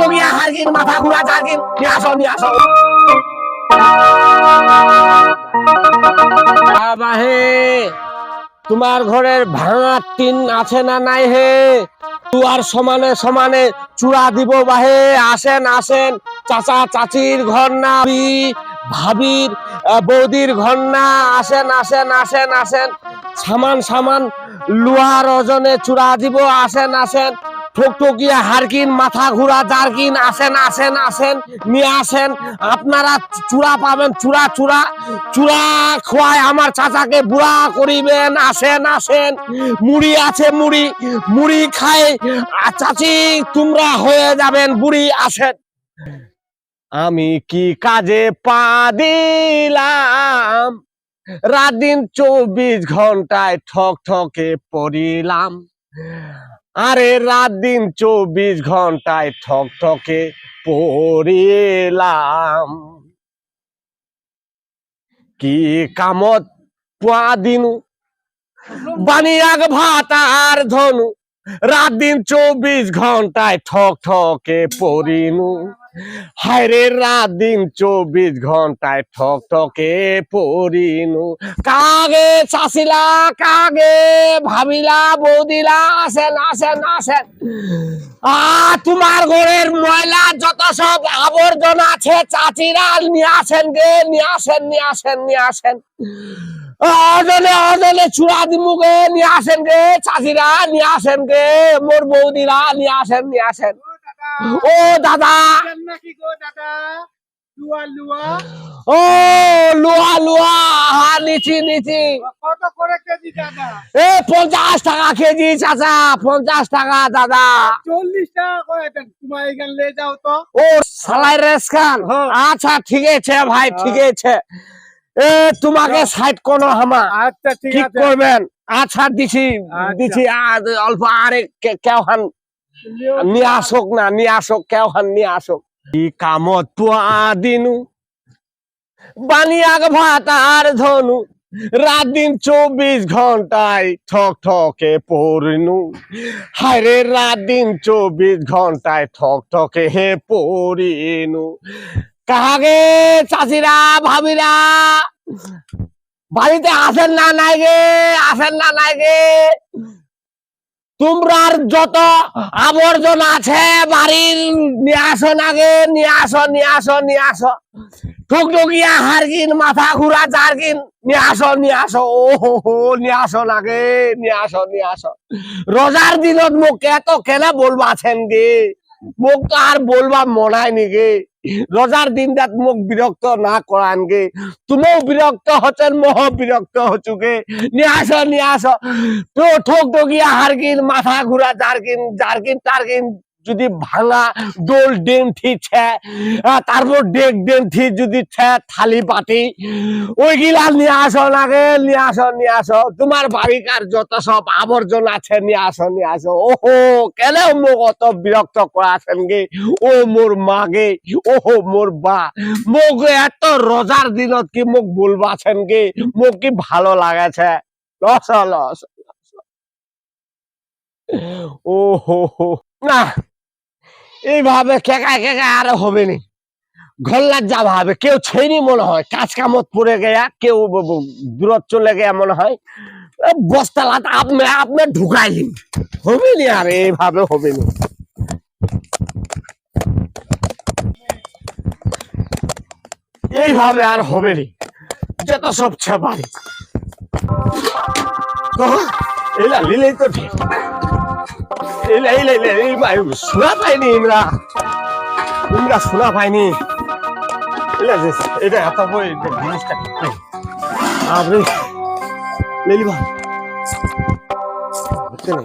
ঠুকঠুকিয়া হারকিন মাথা ঘুরা আসো বাবা হে তোমার ঘরের ভাঙা টিন আছে না নাই হে? তুয়ার সমানে সমানে চূড়া দিব বাহে আসেন আসেন চাচা চাচির ঘর না ভাবি, ভাবির বৌদির ঘর না আসেন আসেন আসেন আসেন সামান সামান লোহার ওজনে চূড়া দিব আসেন আসেন ঠকঠকিয়া হারকিন, মাথা ঘুরা, জারকিন, আসেন আসেন আসেন, নিয়ে আসেন। আপনারা চূড়া পাবেন, চূড়া চূড়া চূড়া খোয়ায় আমার চাচাকে বুড়া করিবেন। আসেন আসেন, মুড়ি আছে, মুড়ি মুড়ি আর চাচি, তোমরা হয়ে যাবেন, বুড়ি, আসেন। আমি কি কাজে পা দিলাম? রাত দিন চব্বিশ ঘন্টায় ঠক ঠকে পড়িলাম। আরে রাত দিন চব্বিশ ঘন্টায় ঠক ঠকে পড়িলাম। কি কামত পোয়া দিনু? বানিয়াগ ভাত আর ধনু। রাত দিন চব্বিশ ঘন্টায় ঠক ঠকে পড়িনু। হায়রে রাত দিন চব্বিশ ঘন্টায় ঠক ঠকে পড়িনু। কাগে চাষিলা কাগে ভাবিলা, বৌদিলা, আসেন আসেন আসেন। আ, তোমার ঘরের ময়লা যত সব আবর্জনা আছে, চাচিরা নিয়ে আসেন গে, নিয়ে আসেন নিয়ে আসেন নিয়ে আসেন। অজনে অজনে চূড়া দিমুগে, নিয়ে আসেন গে, চাচিরা, নিয়ে আসেন গে, মোর বৌদিরা, নিয়ে আসেন নিয়ে আসেন। ও দাদা! ও লুয়া লুয়া! হা নিচি নিচি। কত করে কেজি দাদা? এ পঞ্চাশ টাকা কেজি চাচা পঞ্চাশ টাকা দাদা। চল্লিশ টাকা করে তোমার এখানে যাও তো। ও সালাই রেস খান হ্যাঁ। আচ্ছা ঠিক আছে ভাই হ্যাঁ। ঠিক আছে। এ তোমাকে সাইড কোনো হামা? আচ্ছা ঠিক করবেন। আচ্ছা দিছি আচ্ছা। দিছি অল্প আরে কেউ হান নিয়ে আসুক না নিয়ে আসুক কেউ হান নিয়ে আসুক। কি কামত পোয়া দিনু? ভাত আর ধনু? রাত দিন চব্বিশ ঘন্টায় ঠক ঠকে পড়নু। হায়রে রাত দিন চব্বিশ ঘন্টায় ঠক ঠকে হে পড়িনু। কাহাগে চাচিরা ভাবিরা? বাড়িতে আসেন না নাই গে আসেন না নাই গে। তোমরার যত আবর্জনা আছে বাড়ির নিয়ে আসো না গে, নিয়ে আসো নিয়ে আসো নিয়ে আসো। ঠুকঠুকিয়া হারকিন, মাথা ঘুরা জারকিন, নিয়ে আসো নিয়ে আসো। ও নিয়ে আসো না গে, নিয়ে আসো নিয়ে আসো। রোজার দিনত মোক এত কেন বলবা আছেন গে? মোক তো আর বলবা মনায় নি গে দিন দিনটাত মোক বিরক্ত না করান গে তুমিও বিরক্ত হচ্ছেন মহ বিরক্ত হচ্ছু গে নিয়ে আস নিয়ে আস তো ঠোক ঠকিয়া হারকিন মাথা ঘুরা জারকিন জারকিন টারকিন যদি ভাঙা দোল ডেম ঠিকছে তারপর ডেক ডেম ঠিক যদি ছে, থালি পাটি ওইগুলা নিয়ে আসো না গে, নিয়ে আসো নিয়ে আসো। তোমার বাড়িকার যত সব আবর্জনা আছে, নিয়ে আসো নিয়ে আসো। ওহো, কেন মোক অত বিরক্ত করাছেন গে? ও মোর মা গে, ওহো মোর বা। মোক এত রোজার দিনত কি মোক বলবাছেন গে? মোক কি ভালো লাগাছে? লস লস হো, না। এইভাবে কেকা কেকা আর হবে নি ঘল্লার যা ভাবে, কেউ ছেড়ি মনে হয়। কাজ কামত পড়ে গেয়া, কেউ দূরত চলে গেয়া মনে হয়। বস্তা বস্তালাত আপনি আপনি ঢুকাইলেন হবে নি আর এইভাবে হবে নি এইভাবে আর হবে নি যত সব ছেপারি। এলা লিলেই তো ঠিক। শোনা পাইনি ইমরা। ইমরা শোনা পাইনি। এটা এত বই জিনিসটা আপনি লেলি ভাই হচ্ছে না